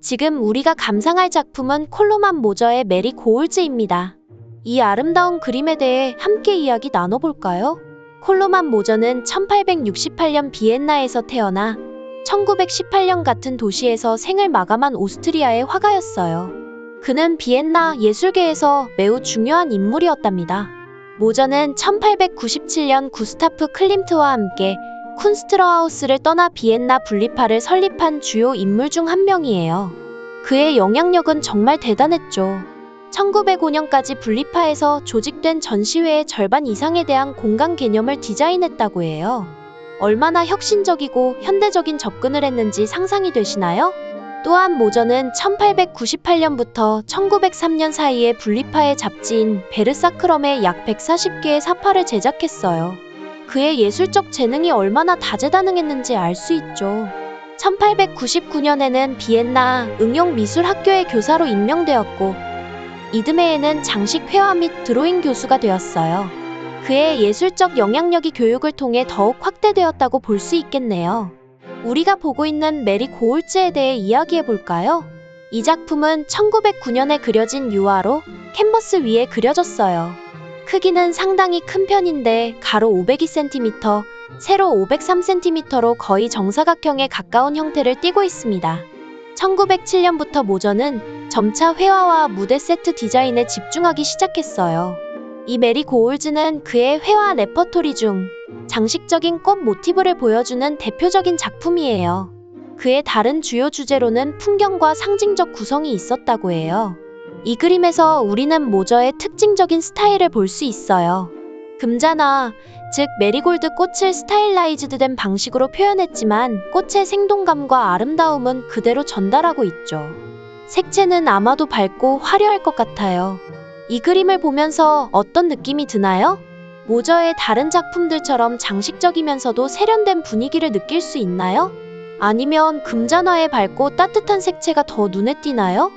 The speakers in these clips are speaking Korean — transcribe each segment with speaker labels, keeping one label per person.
Speaker 1: 지금 우리가 감상할 작품은 콜로만 모저의 메리 고울즈입니다. 이 아름다운 그림에 대해 함께 이야기 나눠볼까요? 콜로만 모저는 1868년 비엔나에서 태어나 1918년 같은 도시에서 생을 마감한 오스트리아의 화가였어요. 그는 비엔나 예술계에서 매우 중요한 인물이었답니다. 모저는 1897년 구스타프 클림트와 함께 쿤스트러하우스를 떠나 비엔나 분리파를 설립한 주요 인물 중 한 명이에요. 그의 영향력은 정말 대단했죠. 1905년까지 분리파에서 조직된 전시회의 절반 이상에 대한 공간 개념을 디자인했다고 해요. 얼마나 혁신적이고 현대적인 접근을 했는지 상상이 되시나요? 또한 모저는 1898년부터 1903년 사이에 분리파의 잡지인 베르사크럼에 약 140개의 사파를 제작했어요. 그의 예술적 재능이 얼마나 다재다능했는지 알 수 있죠. 1899년에는 비엔나 응용미술학교의 교사로 임명되었고, 이듬해에는 장식 회화 및 드로잉 교수가 되었어요. 그의 예술적 영향력이 교육을 통해 더욱 확대되었다고 볼 수 있겠네요. 우리가 보고 있는 메리 고울즈에 대해 이야기해 볼까요? 이 작품은 1909년에 그려진 유화로 캔버스 위에 그려졌어요. 크기는 상당히 큰 편인데 가로 502cm, 세로 503cm로 거의 정사각형에 가까운 형태를 띠고 있습니다. 1907년부터 모저는 점차 회화와 무대 세트 디자인에 집중하기 시작했어요. 이 메리 고울즈는 그의 회화 레퍼토리 중 장식적인 꽃 모티브를 보여주는 대표적인 작품이에요. 그의 다른 주요 주제로는 풍경과 상징적 구성이 있었다고 해요. 이 그림에서 우리는 모저의 특징적인 스타일을 볼 수 있어요. 금자나, 즉 메리골드 꽃을 스타일라이즈드 된 방식으로 표현했지만 꽃의 생동감과 아름다움은 그대로 전달하고 있죠. 색채는 아마도 밝고 화려할 것 같아요. 이 그림을 보면서 어떤 느낌이 드나요? 모저의 다른 작품들처럼 장식적이면서도 세련된 분위기를 느낄 수 있나요? 아니면 금잔화의 밝고 따뜻한 색채가 더 눈에 띄나요?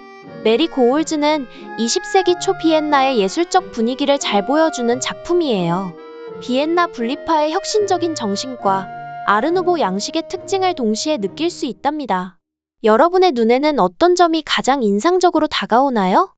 Speaker 1: 메리 고울즈는 20세기 초 비엔나의 예술적 분위기를 잘 보여주는 작품이에요. 비엔나 분리파의 혁신적인 정신과 아르누보 양식의 특징을 동시에 느낄 수 있답니다. 여러분의 눈에는 어떤 점이 가장 인상적으로 다가오나요?